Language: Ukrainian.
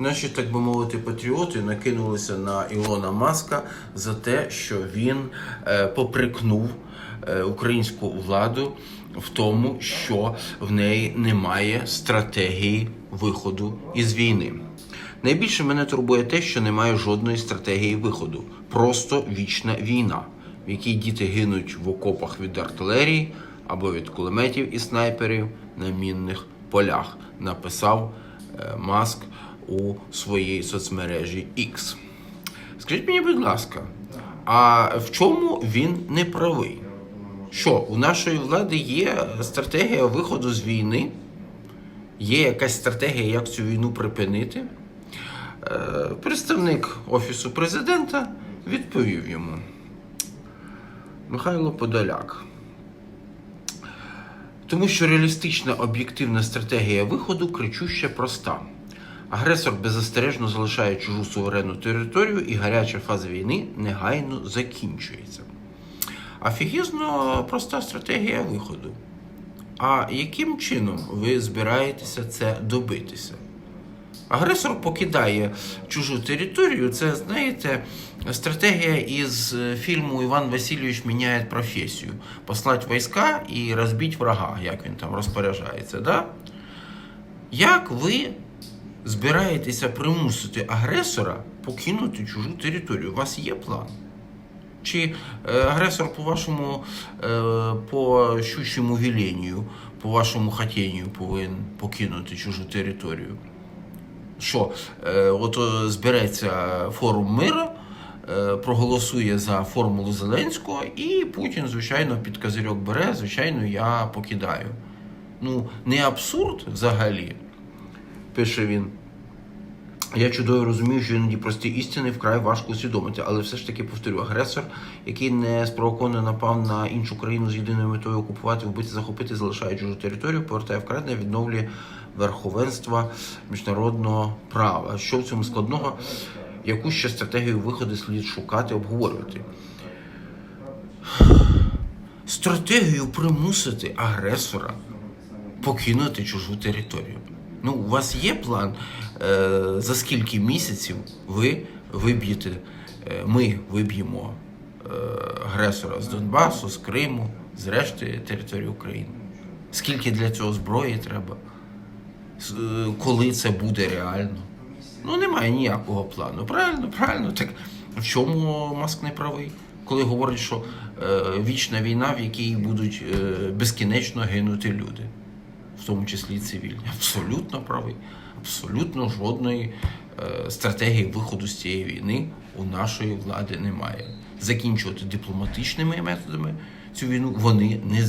Наші, так би мовити, патріоти накинулися на Ілона Маска за те, що він е, попрекнув е, українську владу в тому, що в неї немає стратегії виходу із війни. Найбільше мене турбує те, що немає жодної стратегії виходу. Просто вічна війна, в якій діти гинуть в окопах від артилерії або від кулеметів і снайперів на мінних полях, написав е, Маск у своїй соцмережі X. Скажіть мені, будь ласка, а в чому він не правий? Що у нашої влади є стратегія виходу з війни? Є якась стратегія, як цю війну припинити? Е, Представник Офісу президента відповів йому. Михайло Подоляк. Тому що реалістична об'єктивна стратегія виходу кричуще проста. Агресор беззастережно залишає чужу суверенну територію, і гаряча фаза війни негайно закінчується. Афігізно проста стратегія виходу. А яким чином ви збираєтеся це добитися? Агресор покидає чужу територію. Це, знаєте, стратегія із фільму Іван Васильович міняє професію. Послать війська і розбити врага, як він там розпоряджається. Да? Як ви збираєтеся примусити агресора покинути чужу територію? У вас є план? Чи е, агресор по вашому е, по щучому віленню, по вашому хотінню повинен покинути чужу територію? Що, е, от збереться форум миру, е, проголосує за формулу Зеленського, і Путін, звичайно, під козирьок бере, звичайно, я покидаю. Ну, не абсурд взагалі, пише він. Я чудово розумію, що іноді прості істини вкрай важко усвідомити, але все ж таки повторю, агресор, який не спровоковано напав на іншу країну з єдиною метою окупувати, вбити, захопити, залишає чужу територію, повертає вкрадене, відновлює верховенство міжнародного права. Що в цьому складного? Яку ще стратегію виходу слід шукати, обговорювати? Стратегію примусити агресора покинути чужу територію. Ну, у вас є план, е, за скільки місяців ви виб'єте, е, ми виб'ємо е, агресора з Донбасу, з Криму, з решти території України. Скільки для цього зброї треба? Коли це буде реально? Ну, немає ніякого плану. Правильно, правильно. Так в чому Маск не правий? Коли говорить, що е, вічна війна, в якій будуть е, безкінечно гинути люди тому числі і цивільні. Абсолютно правий. Абсолютно жодної е, стратегії виходу з цієї війни у нашої влади немає. Закінчувати дипломатичними методами цю війну вони не збираються.